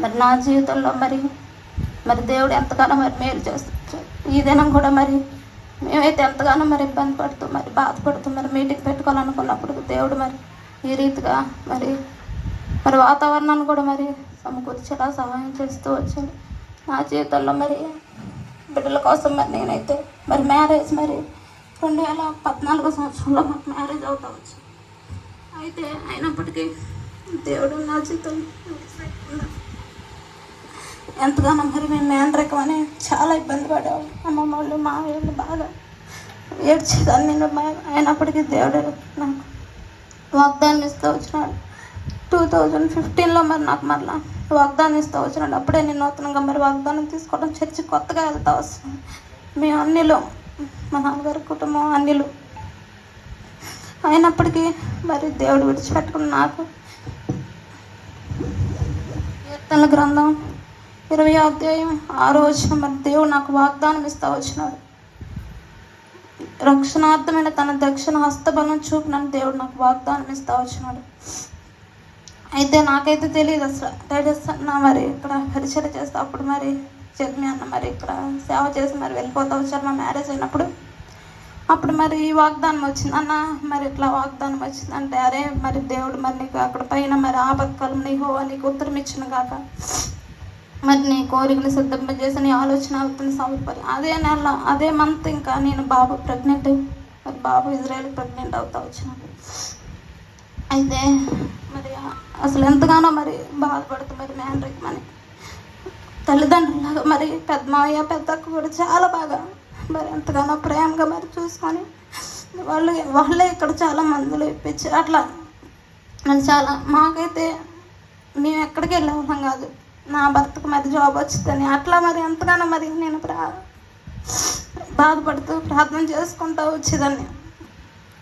మరి నా జీవితంలో మరి మరి దేవుడు ఎంతగానో మరి మేలు చేస్తారు ఈ దినం కూడా మరి మేమైతే ఎంతగానో మరి ఇబ్బంది పడుతూ మరి బాధపడుతూ మరి మీటింగ్ పెట్టుకోవాలనుకున్నప్పుడు దేవుడు మరి ఈ రీతిగా మరి మరి వాతావరణాన్ని కూడా మరి సమకూర్చేలా సహాయం చేస్తూ వచ్చింది నా జీవితంలో మరి బిడ్డల కోసం మరి నేనైతే మరి మ్యారేజ్ మరి రెండు వేల పద్నాలుగో సంవత్సరంలో మాకు మ్యారేజ్ అవుతా వచ్చింది. అయితే అయినప్పటికీ దేవుడు నా జీవితం ఎంతగానో మరి మేము మేనరకం అని చాలా ఇబ్బంది పడేవాళ్ళు. అమ్మమ్మ వాళ్ళు మా వాళ్ళు బాగా ఏడ్చేదాన్ని నేను బాగా అయినప్పటికీ దేవుడు నాకు వాగ్దానం ఇస్తూ వచ్చినాడు. టూ థౌజండ్ ఫిఫ్టీన్లో మరి నాకు మరలా వాగ్దానం ఇస్తూ వచ్చినాడు. అప్పుడే నేను నూతనంగా మరి వాగ్దానం తీసుకోవడం చర్చి కొత్తగా వెళ్తా వస్తున్నాను మేము అన్నిలో మా నాన్నగారి కుటుంబం అన్నిలు. అయినప్పటికీ మరి దేవుడు విడిచిపెట్టుకుని నాకు కీర్తనల గ్రంథం ఇరవై అధ్యాయం ఆరో వచ్చిన మరి దేవుడు నాకు వాగ్దానం ఇస్తా వచ్చినాడు. రక్షణార్థమైన తన దక్షిణ హస్తబలం చూపినని దేవుడు నాకు వాగ్దానం ఇస్తా వచ్చినాడు. అయితే నాకైతే తెలియదు అసలు. డాడీ నా మరి ఇక్కడ పరిచయం చేస్తే అప్పుడు మరి జగ్మి అన్న మరి ఇక్కడ సేవ చేసి మరి వెళ్ళిపోతా వచ్చారు మా మ్యారేజ్ అయినప్పుడు. అప్పుడు మరి ఈ వాగ్దానం వచ్చింది. అన్న మరి ఇట్లా వాగ్దానం వచ్చింది? అంటే అరే మరి దేవుడు మరి నీకు అక్కడ పైన మరి ఆపత్కాలం నీహో నీకు ఉత్తరం ఇచ్చిన కాక మరి నీ కోరికలు సిద్ధింపజేసి నీ ఆలోచన అవుతుంది సమర్పరి అదే నెల అదే మంత్ ఇంకా నేను బాబు ప్రెగ్నెంట్ మరి బాబు ఇజ్రాయెల్ ప్రెగ్నెంట్ అవుతా వచ్చినాడు. అయితే మరి అసలు ఎంతగానో మరి బాధపడుతూ మరి మ్యాండ్రిక్ మని తల్లిదండ్రులాగా మరి పెద్ద మావయ్య పెద్దక్క కూడా చాలా బాగా మరి ఎంతగానో ప్రేమగా మరి చూసుకొని వాళ్ళు వాళ్ళే ఇక్కడ చాలా మందులు ఇప్పించి అట్లా. మరి చాలా మాకైతే మేము ఎక్కడికి వెళ్ళే కాదు. నా భర్తకు మరి జాబ్ వచ్చిందని అట్లా మరి ఎంతగానో మరి నేను ప్రా బాధపడుతూ ప్రార్థన చేసుకుంటూ వచ్చేదాన్ని.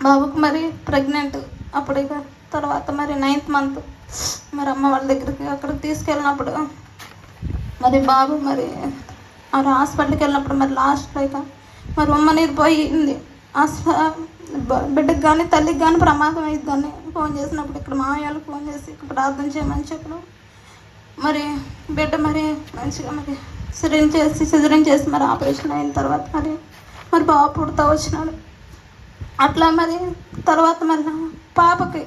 బాబుకు మరి ప్రెగ్నెంట్ అప్పుడు ఇక తర్వాత మరి నైన్త్ మంత్ మరి అమ్మ వాళ్ళ దగ్గరికి అక్కడికి తీసుకెళ్ళినప్పుడు మరి బాబు మరి ఆ హాస్పిటల్కి వెళ్ళినప్పుడు మరి లాస్ట్లో ఇక మరి ఉమ్మ నీరు పోయింది. అసలు బిడ్డకి కానీ తల్లికి కానీ ప్రమాదం అయ్యిద్దని ఫోన్ చేసినప్పుడు ఇక్కడ మామయ్యలకు ఫోన్ చేసి ఇక్కడ ప్రార్థన చేయమని చెప్పడం మరి బిడ్డ మరి మంచిగా మరి సిజరింగ్ చేసి సిజరింగ్ చేసి మరి ఆపరేషన్ అయిన తర్వాత మరి మరి బాబు పుడతా వచ్చినాడు. అట్లా మరి తర్వాత మరి పాపకి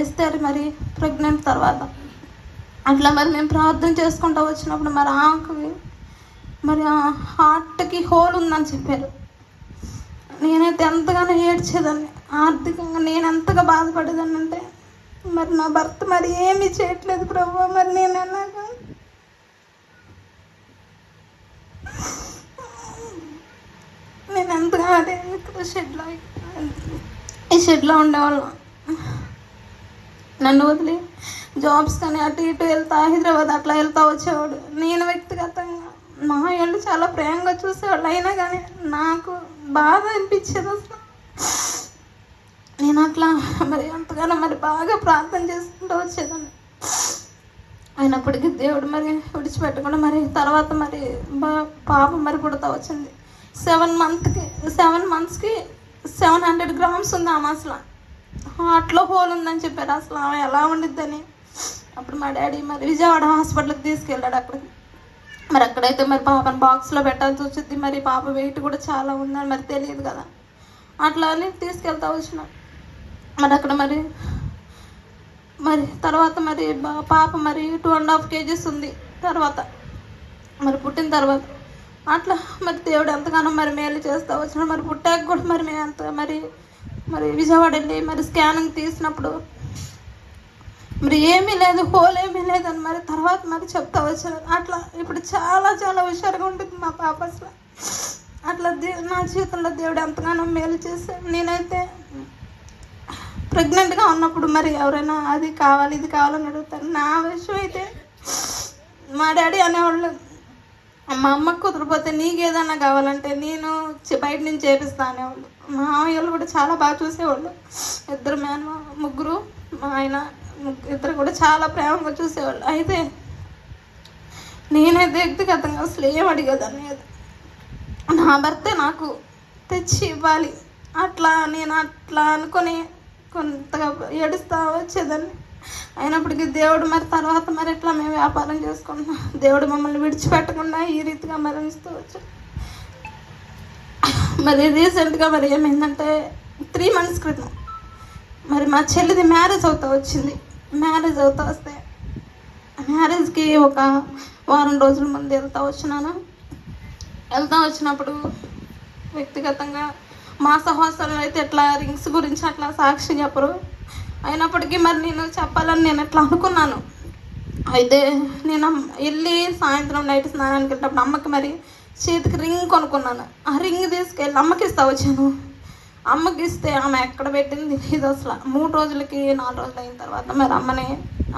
ఇస్తారు మరి ప్రెగ్నెంట్ తర్వాత. అట్లా మరి మేము ప్రార్థన చేసుకుంటూ వచ్చినప్పుడు మరి ఆమెకి మరి ఆ హార్ట్కి హోల్ ఉందని చెప్పారు. నేనైతే ఎంతగానో ఏడ్చేదాన్ని. ఆర్థికంగా నేను ఎంతగా బాధపడేదాన్ని అంటే మరి నా భర్త మరి ఏమీ చేయట్లేదు ప్రభు మరి నేను ఎలాగా? నేను ఎంతగా అదే ఇక్కడ షెడ్లో ఈ షెడ్లో ఉండేవాళ్ళం. నన్ను వదిలి జాబ్స్ కానీ అటు ఇటు వెళ్తా హైదరాబాద్ అట్లా వెళ్తా వచ్చేవాడు. నేను వ్యక్తిగతంగా మా వాళ్ళు చాలా ప్రేమగా చూసేవాళ్ళు. అయినా కానీ నాకు బాధ అనిపించేది అసలు. నేను అట్లా మరి అంతగానో మరి బాగా ప్రార్థన చేసుకుంటూ వచ్చేదాన్ని. అయినప్పటికీ దేవుడు మరి విడిచిపెట్టకుండా మరి తర్వాత మరి బా- పాప మరి పుడతా వచ్చింది. సెవెన్ మంత్కి సెవెన్ మంత్స్కి సెవెన్ హండ్రెడ్ గ్రామ్స్ ఉంది ఆమె అసలు. హార్ట్లో హోల్ ఉందని చెప్పారు అసలు ఆమె ఎలా ఉండిద్దని. అప్పుడు మా డాడీ మరి విజయవాడ హాస్పిటల్కి తీసుకెళ్ళాడు అక్కడికి. మరి అక్కడైతే మరి పాపని బాక్స్లో పెట్టాల్సి వచ్చింది. మరి పాప వెయిట్ కూడా చాలా ఉందని మరి తెలియదు కదా. అట్లా అని తీసుకెళ్తా వచ్చిన. మరి అక్కడ మరి మరి తర్వాత మరి బా- పాప మరి టూ అండ్ హాఫ్ కేజీస్ ఉంది తర్వాత. మరి పుట్టిన తర్వాత. అట్లా మరి దేవుడు ఎంతగానో మరి మేలు చేస్తా వచ్చిన మరి పుట్టాక కూడా మరి మేము ఎంత మరి మరి విజయవాడ వెళ్ళి మరి స్కానింగ్ తీసినప్పుడు మరి ఏమీ లేదు హోల్ ఏమీ లేదని మరి తర్వాత మరి చెప్తా వచ్చారు. అట్లా ఇప్పుడు చాలా చాలా హుషారుగా ఉంటుంది మా పాప అసలు. అట్లా దే నా జీవితంలో దేవుడు ఎంతగానో మేలు చేశాడు. నేనైతే ప్రెగ్నెంట్గా ఉన్నప్పుడు మరి ఎవరైనా అది కావాలి ఇది కావాలని అడుగుతారు. నా విషయం అయితే మా డాడీ అనేవాళ్ళు మా అమ్మకు కుదిరిపోతే నీకేదన్నా కావాలంటే నేను బయట నుంచి చేపిస్తా అనేవాళ్ళు. మా వాళ్ళు కూడా చాలా బాగా చూసేవాళ్ళు. ఇద్దరు మేన ముగ్గురు మా ఆయన ఇద్దరు కూడా చాలా ప్రేమగా చూసేవాళ్ళు. అయితే నేనైతే వ్యక్తిగతంగా అసలు ఏం అడిగేదాన్ని కాదు. నా భర్తే నాకు తెచ్చి ఇవ్వాలి. అట్లా నేను అట్లా అనుకొని కొంతగా ఏడుస్తా వచ్చేదాన్ని అయినప్పటికీ దేవుడు మరి తర్వాత మరి ఎట్లా మేము వ్యాపారం చేసుకుంటున్నాం? దేవుడు మమ్మల్ని విడిచిపెట్టకుండా ఈ రీతిగా మరణిస్తూ వచ్చాడు. మరి రీసెంట్గా మరి ఏమైందంటే త్రీ మంత్స్ క్రితం మరి మా చెల్లిది మ్యారేజ్ అవుతా వచ్చింది. మ్యారేజ్ అవుతా వస్తే మ్యారేజ్కి ఒక వారం రోజుల ముందు వెళ్తా వచ్చినాను. వెళ్తా వచ్చినప్పుడు వ్యక్తిగతంగా మా సహోదరులు అయితే ఎట్లా రింగ్స్ గురించి అట్లా సాక్షి చెప్పరు. అయినప్పటికీ మరి నేను చెప్పాలని నేను ఎట్లా అనుకున్నాను. అయితే నేను వెళ్ళి సాయంత్రం నైట్ స్నానానికి వెళ్ళినప్పుడు అమ్మకి మరి చేతికి రింగ్ కొనుక్కున్నాను. ఆ రింగ్ తీసుకెళ్ళి అమ్మకి ఇస్తా వచ్చాను. అమ్మకి ఇస్తే ఆమె ఎక్కడ పెట్టింది ఇది అసలు? మూడు రోజులకి నాలుగు రోజులు అయిన తర్వాత మరి అమ్మని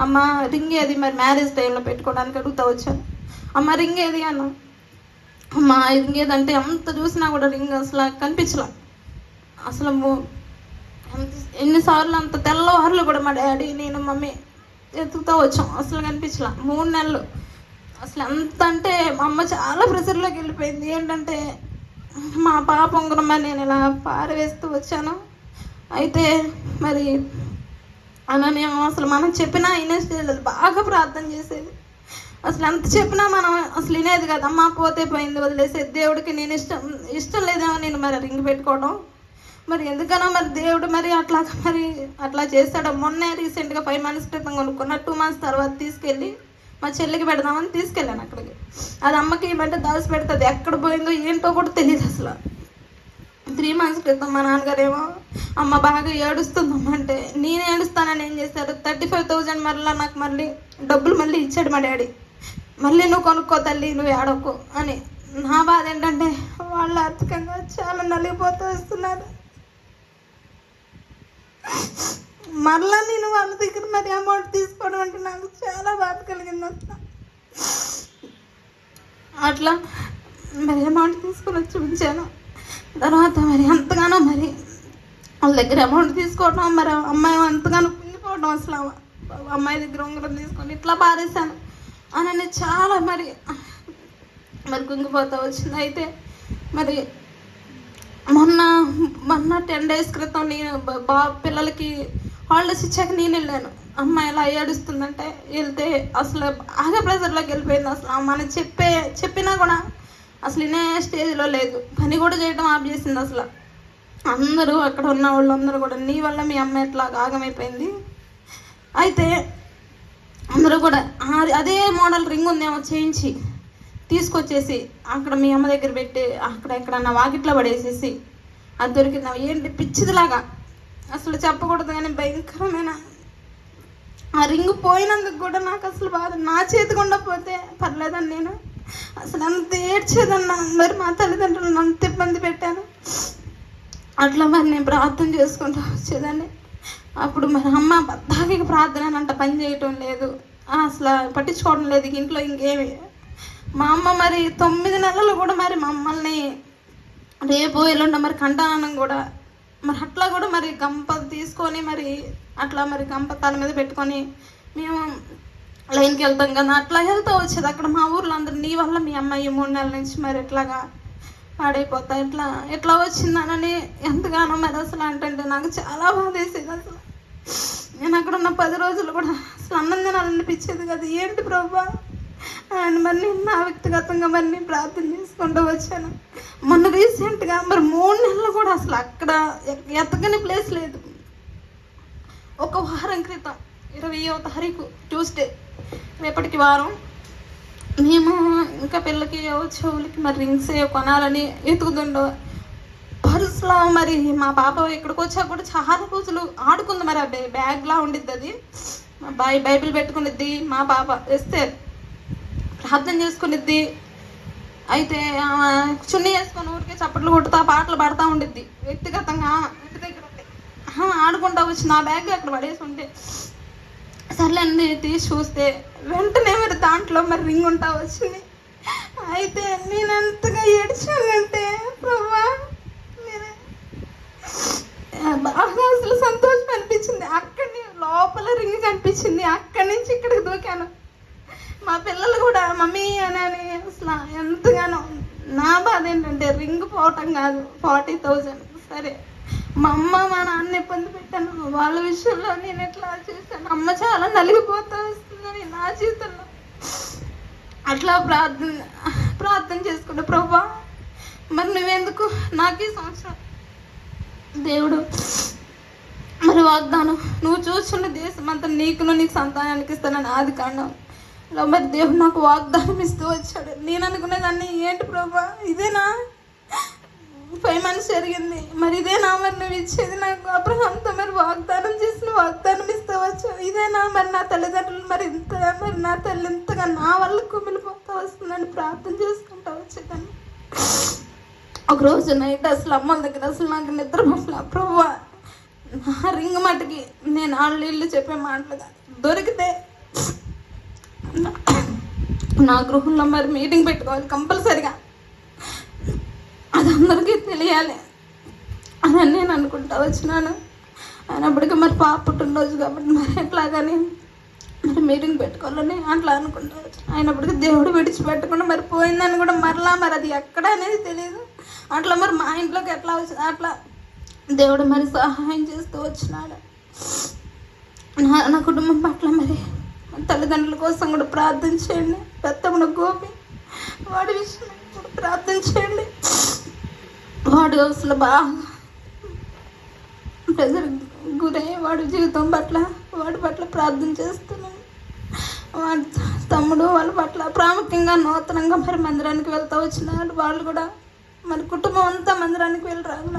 అమ్మ రింగ్ ఏది మరి మ్యారేజ్ టైంలో పెట్టుకోవడానికి అడుగుతా వచ్చాను. అమ్మ రింగ్ ఏది అన్న? అమ్మ రింగ్ ఏదంటే ఎంత చూసినా కూడా రింగ్ అసలు కనిపించలే. అసలు ఎన్నిసార్లు అంత తెల్లవారులు కూడా మా డాడీ నేను మమ్మీ ఎత్తుకుతూ వచ్చాం. అసలు కనిపించలా. మూడు నెలలు. అసలు ఎంత అంటే మా అమ్మ చాలా ప్రెషర్లోకి వెళ్ళిపోయింది. ఏంటంటే మా పాప ఉంగరమ్మ నేను ఇలా పారవేస్తూ వచ్చాను. అయితే మరి అననేమో అసలు మనం చెప్పినా వినేసేది బాగా ప్రార్థన చేసేది. అసలు ఎంత చెప్పినా మనం అసలు వినేది కదా అమ్మ పోతే పోయింది వదిలేసేది. దేవుడికి నేను ఇష్టం ఇష్టం లేదేమో నేను మరి రింగ్ పెట్టుకోవడం మరి ఎందుకనో మరి దేవుడు మరి అట్లా మరి అట్లా చేస్తాడు. మొన్నే రీసెంట్గా ఫైవ్ మంత్స్ క్రితం కొనుక్కున్న టూ మంత్స్ తర్వాత తీసుకెళ్ళి మా చెల్లికి పెడదామని తీసుకెళ్ళాను అక్కడికి. అది అమ్మకి ఏమంటే దాచి పెడుతుంది. ఎక్కడ పోయిందో ఏంటో కూడా తెలియదు అసలు. త్రీ మంత్స్ క్రితం మా నాన్నగారేమో అమ్మ బాగా ఏడుస్తుందమ్మ అంటే నేను ఏడుస్తానని ఏం చేశాడు థర్టీ ఫైవ్ థౌజండ్ మరలా నాకు మళ్ళీ డబ్బులు మళ్ళీ ఇచ్చాడు మా డాడీ. మళ్ళీ నువ్వు కొనుక్కో తల్లి నువ్వు ఏడకు అని. నా బాధ ఏంటంటే వాళ్ళు ఆర్థికంగా చాలా నలిగిపోతూ వస్తున్నారు. మరలా నేను వాళ్ళ దగ్గర మరి అమౌంట్ తీసుకోవడం అంటే నాకు చాలా బాధ కలిగింది అసలు అట్లా మరి అమౌంట్ తీసుకొని వచ్చి ఉంచాను. తర్వాత మరి ఎంతగానో మరి వాళ్ళ దగ్గర అమౌంట్ తీసుకోవడం మరి అమ్మాయి ఎంతగానో పిల్లిపోవడం అసలు అమ్మాయి దగ్గర ఉంగరం తీసుకొని ఇట్లా పారేశాను. అని చాలా మరి మరి కుంగిపోతా వచ్చింది. అయితే మరి మొన్న మొన్న టెన్ డేస్ క్రితం నేను బాబు బా పిల్లలకి హాలిడేస్ ఇచ్చాక నేను వెళ్ళాను. అమ్మ ఎలా ఏడుస్తుందంటే వెళ్తే అసలు బాగా ప్రెజర్లోకి వెళ్ళిపోయింది అసలు. మనం చెప్పే చెప్పినా కూడా అసలు ఇనే స్టేజ్లో లేదు. పని కూడా చేయడం ఆఫ్ చేసింది అసలు. అందరూ అక్కడ ఉన్న వాళ్ళందరూ కూడా నీ వల్ల మీ అమ్మ ఎట్లా ఆగమైపోయింది అయితే అందరూ కూడా అదే మోడల్ రింగ్ ఉందేమో చేయించి తీసుకొచ్చేసి అక్కడ మీ అమ్మ దగ్గర పెట్టి అక్కడ ఎక్కడన్నా వాకిట్లో పడేసేసి అది దొరికిందా ఏంటి పిచ్చిదిలాగా అసలు చెప్పకూడదు కానీ భయంకరమైన. ఆ రింగ్ పోయినందుకు కూడా నాకు అసలు బాధ. నా చేతి గుండా పోతే పర్లేదని నేను అసలు అంత ఏడ్చేదన్నా. మరి మా తల్లిదండ్రులను అంత ఇబ్బంది పెట్టాను అట్లా మరి నేను ప్రార్థన చేసుకుంటూ వచ్చేదాన్ని. అప్పుడు మరి అమ్మ బద్దాకి ప్రార్థన అంట పని చేయటం లేదు. అసలు పట్టించుకోవడం లేదు ఇంట్లో ఇంకేమి. మా అమ్మ మరి తొమ్మిది నెలలు కూడా మరి మమ్మల్ని రేపు ఎల్లుండ మరి కంటానం కూడా మరి అట్లా కూడా మరి గంప తీసుకొని మరి అట్లా మరి గంప తల మీద పెట్టుకొని మేము లైన్కి వెళ్తాం కదా అట్లా వెళ్తూ వచ్చేది. అక్కడ మా ఊర్లో అందరు నీ వల్ల మీ అమ్మాయి మూడు నెలల నుంచి మరి ఎట్లాగా పాడైపోతా ఇట్లా ఎట్లా వచ్చిందనని ఎంతగానో మరి అసలు అంటే నాకు చాలా బాధ వేసేది అసలు. నేను అక్కడ ఉన్న పది రోజులు కూడా అసలు అన్నం తినాలనిపించేది కదా. ఏంటి ప్రభా? ఆయన మరి నేను నా వ్యక్తిగతంగా మరి నేను ప్రార్థన చేసుకుంటూ వచ్చాను. మొన్న రీసెంట్గా మరి మూడు నెలలు కూడా అసలు అక్కడ ఎతకని ప్లేస్ లేదు. ఒక వారం క్రితం ఇరవయో తారీఖు ట్యూస్డే రేపటికి వారం మేము ఇంకా పిల్లకి చెవులకి మరి రింగ్స్ కొనాలని ఎతుకుతుండో పర్సులో మరి మా పాప ఇక్కడికి వచ్చాక కూడా చాలా రోజులు ఆడుకుంది మరి ఆ బ్యాగ్లా ఉండిద్ది అది మా బైబిల్ పెట్టుకునిద్ది మా పాప వేస్తే ప్రార్థన చేసుకునిద్ది. అయితే ఆమె చున్నీ వేసుకొని ఊరికే చప్పట్లు కొడుతా పాటలు పాడుతూ ఉండిద్ది. వ్యక్తిగతంగా ఇంటి దగ్గర ఆడుకుంటా వచ్చి నా బ్యాగ్ అక్కడ పడేసి ఉంటే సర్లేండి తీసి చూస్తే వెంటనే మరి దాంట్లో మరి రింగ్ ఉంటా వచ్చింది. అయితే నేను ఎంతగా ఏడ్చానంటే ప్రభా బాగా అసలు సంతోషం అనిపించింది. అక్కడి లోపల రింగ్ కనిపించింది. అక్కడి నుంచి ఇక్కడికి దూకాను. మా పిల్లలు కూడా మమ్మీ అని అసలు ఎంతగానో నా బాధ ఏంటంటే రింగ్ పోవటం కాదు ఫార్టీ థౌజండ్. సరే మా అమ్మ మా నాన్న ఇబ్బంది పెట్టాను. వాళ్ళ విషయంలో నేను ఎట్లా చేశాను? అమ్మ చాలా నలిగిపోతూ వస్తుందని నా జీవితంలో అట్లా ప్రార్థన ప్రార్థన చేసుకుంటా ప్రభా మరి నువ్వెందుకు నాకు ఈ సంవత్సరం దేవుడు మరి వాగ్దానం. నువ్వు చూస్తున్న దేశం అంతా నీకును నీకు సంతానానికి ఇస్తానని ఆది కాండం. ఇలా మరి దేవుడు నాకు వాగ్దానం ఇస్తూ వచ్చాడు. నేను అనుకునేదాన్ని ఏంటి ప్రభా ఇదేనా? ఫైవ్ మంత్స్ జరిగింది మరి ఇదేనా? మరి నువ్వు ఇచ్చేది నాకు అబ్రహాంతో మరి వాగ్దానం చేసిన వాగ్దానం ఇస్తూ వచ్చావు. ఇదేనా? మరి నా తల్లిదండ్రులు మరి ఇంత మరి నా తల్లి ఇంతగా నా వల్ల కుమిలిపోతా వస్తుందని ప్రార్థన చేసుకుంటా వచ్చేదాన్ని. ఒకరోజు నైట్ అసలు అమ్మ దగ్గర అసలు నాకు నిద్ర పట్ల ప్రభా నా రింగ్ మటుకి నేను వాళ్ళు ఇల్లు చెప్పే మాటలు దొరికితే నా గృహంలో మరి మీటింగ్ పెట్టుకోవాలి కంపల్సరిగా. అది అందరికీ తెలియాలి. అని నేను అనుకుంటా వచ్చినాను. అయినప్పటికీ మరి పాప పుట్టినరోజు కాబట్టి మరి ఎట్లాగని మరి మీటింగ్ పెట్టుకోవాలని అట్లా అనుకుంటా వచ్చాను. అయినప్పటికీ దేవుడు విడిచిపెట్టకుండా మరి పోయిందని కూడా మరలా మరి అది ఎక్కడ అనేది తెలియదు అట్లా మరి మా ఇంట్లోకి ఎట్లా వచ్చింది అట్లా దేవుడు మరి సహాయం చేస్తూ వచ్చినాడు. నా నా కుటుంబం పట్ల మరి తల్లిదండ్రుల కోసం కూడా ప్రార్థన చేయండి. పెద్దమ్మ గోపి వాడి విషయం కూడా ప్రార్థన చేయండి. వాడు అసలు బాగా ప్రెజర్ గురై వాడి జీవితం పట్ల వాడి పట్ల ప్రార్థన చేస్తున్నాను వాడి తమ్ముడు వాళ్ళ పట్ల ప్రాముఖ్యంగా నూతనంగా మరి మందిరానికి వెళ్తూ వచ్చినారు వాళ్ళు కూడా మరి కుటుంబం అంతా మందిరానికి వెళ్ళి రాగల.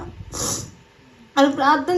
వాళ్ళు ప్రార్థన